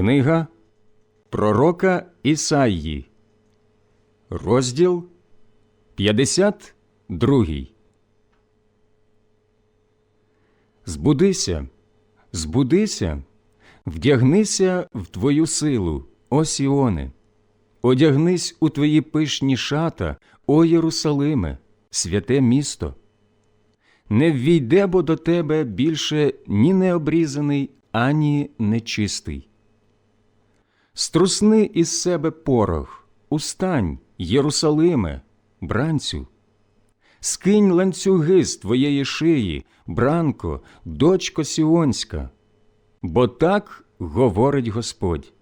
Книга Пророка Ісаї, розділ 52. Збудися, збудися, вдягнися в твою силу, о Сіоне, одягнись у твої пишні шата, о Єрусалиме, святе місто. Не ввійде бо до тебе більше ні необрізаний, ані нечистий. Струсни із себе порох, устань, Єрусалиме, бранцю. Скинь ланцюги з твоєї шиї, бранко, дочко Сіонська, бо так говорить Господь.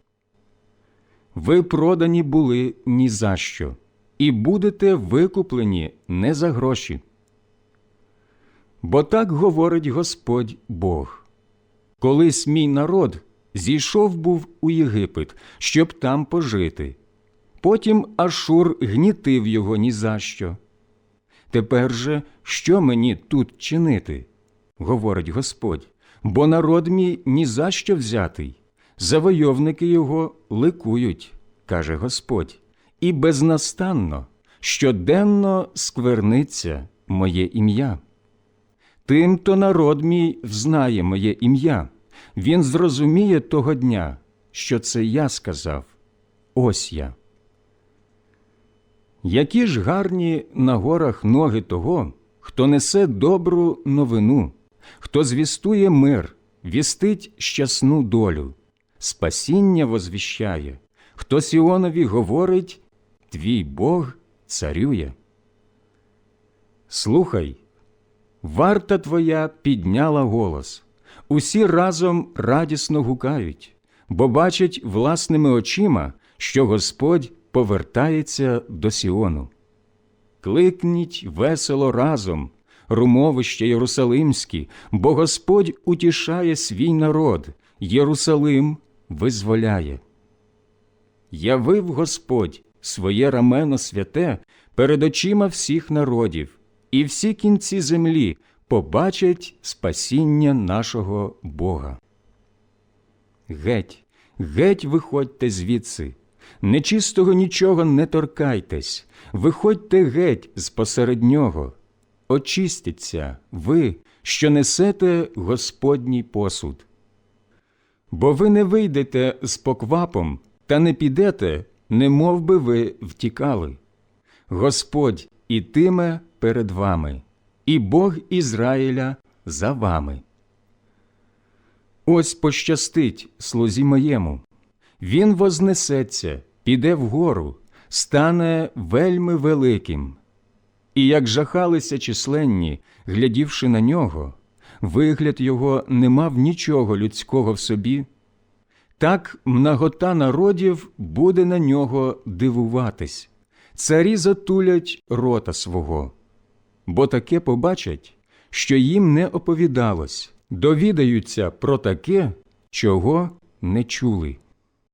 Ви продані були ні за що, і будете викуплені не за гроші. Бо так говорить Господь Бог. Колись мій народ зійшов був у Єгипет, щоб там пожити. Потім Ашур гнітив його ні за що. Тепер же що мені тут чинити? говорить Господь, бо народ мій ні за що взятий. Завойовники його ликують, каже Господь, і безнастанно, щоденно скверниться моє ім'я. Тим-то народ мій взнає моє ім'я, він зрозуміє того дня, що це я сказав. Ось я. Які ж гарні на горах ноги того, хто несе добру новину, хто звістує мир, вістить щасну долю, спасіння возвіщає, хто Сіонові говорить Твій Бог царює. Слухай, варта твоя підняла голос, усі разом радісно гукають, бо бачать власними очима, що Господь повертається до Сіону. Кликніть весело разом, румовище Єрусалимські, бо Господь утішає свій народ, Єрусалим визволяє. Явив Господь своє рамено святе перед очима всіх народів, і всі кінці землі побачать спасіння нашого Бога. Геть, геть виходьте звідси, нечистого нічого не торкайтесь, виходьте геть з посеред нього, очистіться ви, що несете Господній посуд. Бо ви не вийдете з поквапом та не підете, не мов би ви втікали. Господь ітиме перед вами, і Бог Ізраїля за вами. Ось пощастить слузі моєму. Він вознесеться, піде вгору, стане вельми великим. І як жахалися численні, глядівши на нього, вигляд його не мав нічого людського в собі, так многота народів буде на нього дивуватись, царі затулять рота свого, бо таке побачать, що їм не оповідалось, довідаються про таке, чого не чули.